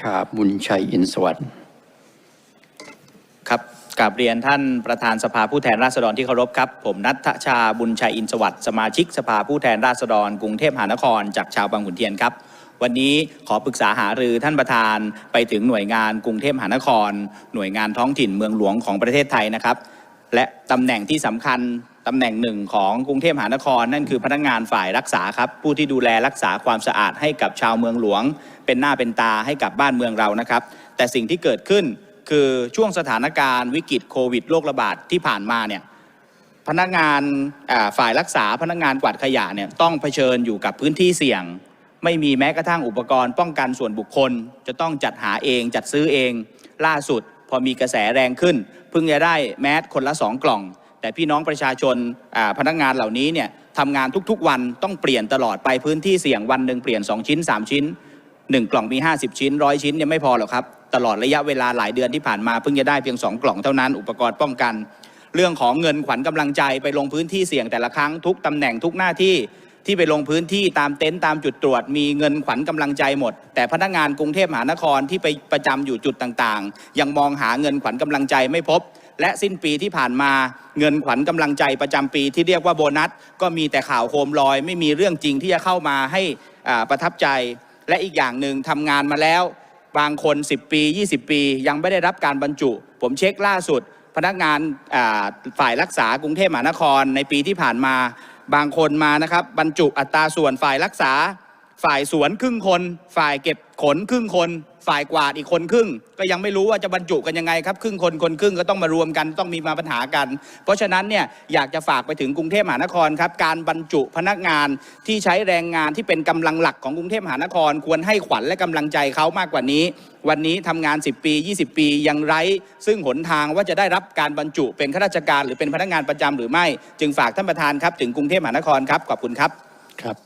ชาบุญชัยอินสวัสดิ์ครับกราบเรียนท่านประธานสภาผู้แทนราษฎรที่เคารพครับ ผมนัทชาบุญชัยอินสวัสดิ์สมาชิกสภาผู้แทนราษฎรกรุงเทพมหานคร จากชาวบางขุนเทียนครับวันนี้ขอปรึกษาหารือท่านประธานไปถึงหน่วยงานกรุงเทพมหานคร หน่วยงานท้องถิ่นเมืองหลวงของประเทศไทยนะครับ และตำแหน่งที่สำคัญตำแหน่งหนึ่งของกรุงเทพมหานครนั่นคือพนักงานฝ่ายรักษาครับ ผู้ที่ดูแลรักษาความสะอาดให้กับชาวเมืองหลวง เป็นหน้าเป็นตาให้กับบ้านเมืองเรานะครับ แต่สิ่งที่เกิดขึ้นคือช่วงสถานการณ์วิกฤตโควิดโรคระบาดที่ผ่านมาเนี่ยพนักงานฝ่ายรักษาพนักงานกวาดขยะเนี่ยต้องเผชิญอยู่กับพื้นที่เสี่ยง ไม่มีแม้กระทั่งอุปกรณ์ป้องกันส่วนบุคคล จะต้องจัดหาเองจัดซื้อเองล่าสุด พอมีกระแสแรงขึ้น เพิ่งจะได้แมสคนละสองกล่อง แต่พี่น้องประชาชนาพนักงานเหล่านี้เนี่ยทำงานทุกๆวันต้องเปลี่ยนตลอดไปพื้นที่เสี่ยงวันหนึ่งเปลี่ยน 2 ชิ้น 3 ชิ้น 1 กล่องมี 50 ชิ้นร้อยชิ้นเนี่ยไม่พอหรอกครับ ตลอดระยะเวลาหลายเดือนที่ผ่านมาเพิ่งจะได้เพียง 2 กล่องเท่านั้นอุปกรณ์ป้องกัน เรื่องของเงินขวัญกำลังใจไปลงพื้นที่เสี่ยงแต่ละครั้งทุกตำแหน่งทุกหน้าที่ ที่ไปลงพื้นที่ตามเต็นท์ตามจุดตรวจ มีเงินขวัญกำลังใจหมด แต่พนักงานกรุงเทพมหานครที่ไปประจำอยู่จุดต่างๆ ยังมองหาเงินขวัญกำลังใจไม่พบ และสิ้นปีที่ผ่านมาเงินขวัญกำลังใจประจำปีที่เรียกว่าโบนัส ก็มีแต่ข่าวโคมลอย ไม่มีเรื่องจริงที่จะเข้ามาให้ประทับใจ และอีกอย่างหนึ่งทำงานมาแล้ว บางคน 10 ปี 20 ปี ยังไม่ได้รับการบรรจุ ผมเช็คล่าสุดพนักงานฝ่ายรักษากรุงเทพมหานครในปีที่ผ่านมา บางคนมานะครับบรรจุอัตราส่วนฝ่ายรักษา ฝ่ายสวนครึ่งคน ฝ่ายเก็บขนครึ่งคน ฝ่ายกวาดอีกคนครึ่ง ก็ยังไม่รู้ว่าจะบรรจุกันยังไงครับครึ่งคนคนครึ่งก็ต้องมารวมกันต้องมีมาปัญหากัน เพราะฉะนั้นเนี่ยอยากจะฝากไปถึงกรุงเทพมหานครครับการบรรจุพนักงานที่ใช้แรงงานที่เป็นกำลังหลักของกรุงเทพมหานคร ควรให้ขวัญและกำลังใจเขามากกว่านี้ วันนี้ทำงาน 10 ปี 20 ปียังไร้ ซึ่งหนทางว่าจะได้รับการบรรจุเป็นข้าราชการ หรือเป็นพนักงานประจำหรือไม่ จึงฝากท่านประธานครับถึงกรุงเทพมหานครครับขอบคุณครับครับ